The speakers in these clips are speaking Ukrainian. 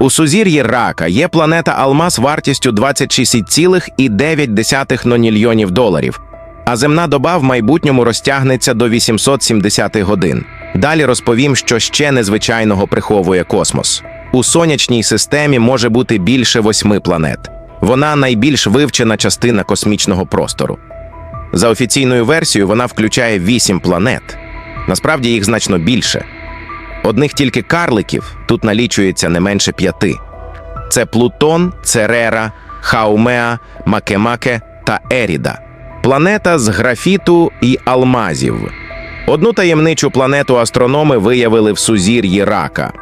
У сузір'ї Рака є планета Алмаз вартістю 26,9 нонільйонів доларів, а земна доба в майбутньому розтягнеться до 870 годин. Далі розповім, що ще незвичайного приховує космос. У сонячній системі може бути більше восьми планет. Вона найбільш вивчена частина космічного простору. За офіційною версією, вона включає вісім планет. Насправді їх значно більше. Одних тільки карликів тут налічується не менше п'яти. Це Плутон, Церера, Хаумеа, Макемаке та Еріда. Планета з графіту і алмазів. Одну таємничу планету астрономи виявили в сузір'ї Рака.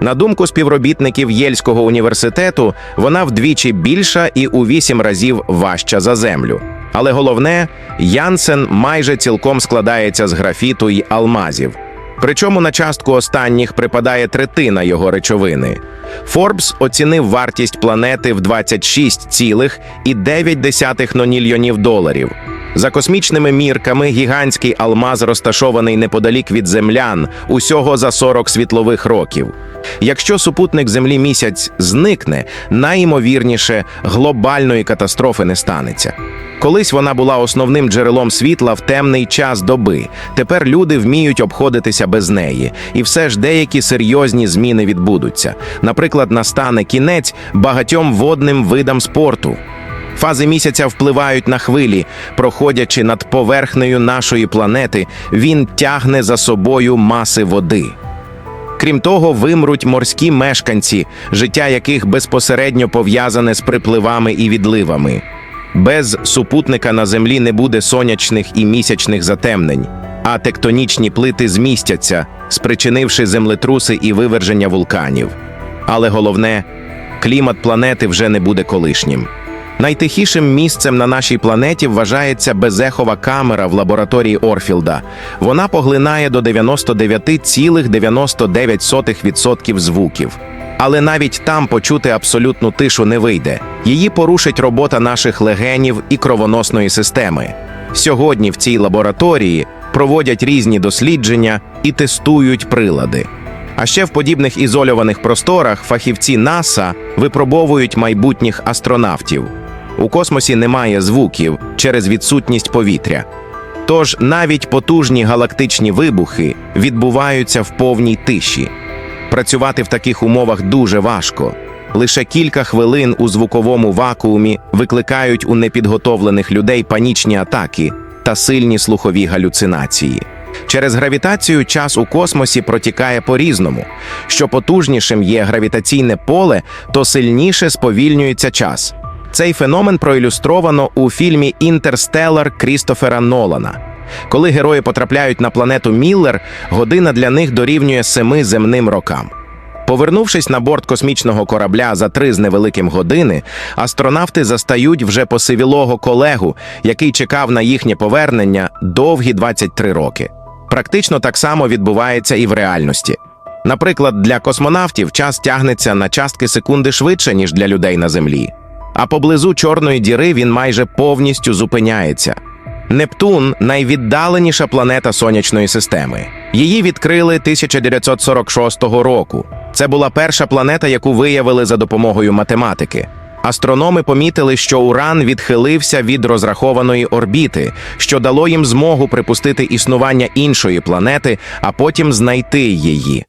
На думку співробітників Єльського університету, вона вдвічі більша і у вісім разів важча за Землю. Але головне, Янсен майже цілком складається з графіту й алмазів. Причому на частку останніх припадає третина його речовини. Форбс оцінив вартість планети в 26,9 нонільйонів доларів. За космічними мірками, гігантський алмаз розташований неподалік від землян, усього за 40 світлових років. Якщо супутник Землі місяць зникне, найімовірніше глобальної катастрофи не станеться. Колись вона була основним джерелом світла в темний час доби. Тепер люди вміють обходитися без неї, і все ж деякі серйозні зміни відбудуться. Наприклад, настане кінець багатьом водним видам спорту. Фази місяця впливають на хвилі, проходячи над поверхнею нашої планети, він тягне за собою маси води. Крім того, вимруть морські мешканці, життя яких безпосередньо пов'язане з припливами і відливами. Без супутника на землі не буде сонячних і місячних затемнень, а тектонічні плити змістяться, спричинивши землетруси і виверження вулканів. Але головне, клімат планети вже не буде колишнім. Найтихішим місцем на нашій планеті вважається безехова камера в лабораторії Орфілда. Вона поглинає до 99,99% звуків. Але навіть там почути абсолютну тишу не вийде. Її порушить робота наших легенів і кровоносної системи. Сьогодні в цій лабораторії проводять різні дослідження і тестують прилади. А ще в подібних ізольованих просторах фахівці НАСА випробовують майбутніх астронавтів. У космосі немає звуків через відсутність повітря. Тож навіть потужні галактичні вибухи відбуваються в повній тиші. Працювати в таких умовах дуже важко. Лише кілька хвилин у звуковому вакуумі викликають у непідготовлених людей панічні атаки та сильні слухові галюцинації. Через гравітацію час у космосі протікає по-різному. Що потужнішим є гравітаційне поле, то сильніше сповільнюється час. Цей феномен проілюстровано у фільмі Інтерстеллар Крістофера Нолана. Коли герої потрапляють на планету Міллер, година для них дорівнює семи земним рокам. Повернувшись на борт космічного корабля за три з невеликим години, астронавти застають вже посивілого колегу, який чекав на їхнє повернення довгі 23 роки. Практично так само відбувається і в реальності. Наприклад, для космонавтів час тягнеться на частки секунди швидше, ніж для людей на Землі. А поблизу Чорної діри він майже повністю зупиняється. Нептун найвіддаленіша планета сонячної системи. Її відкрили 1946 року. Це була перша планета, яку виявили за допомогою математики. Астрономи помітили, що Уран відхилився від розрахованої орбіти, що дало їм змогу припустити існування іншої планети, а потім знайти її.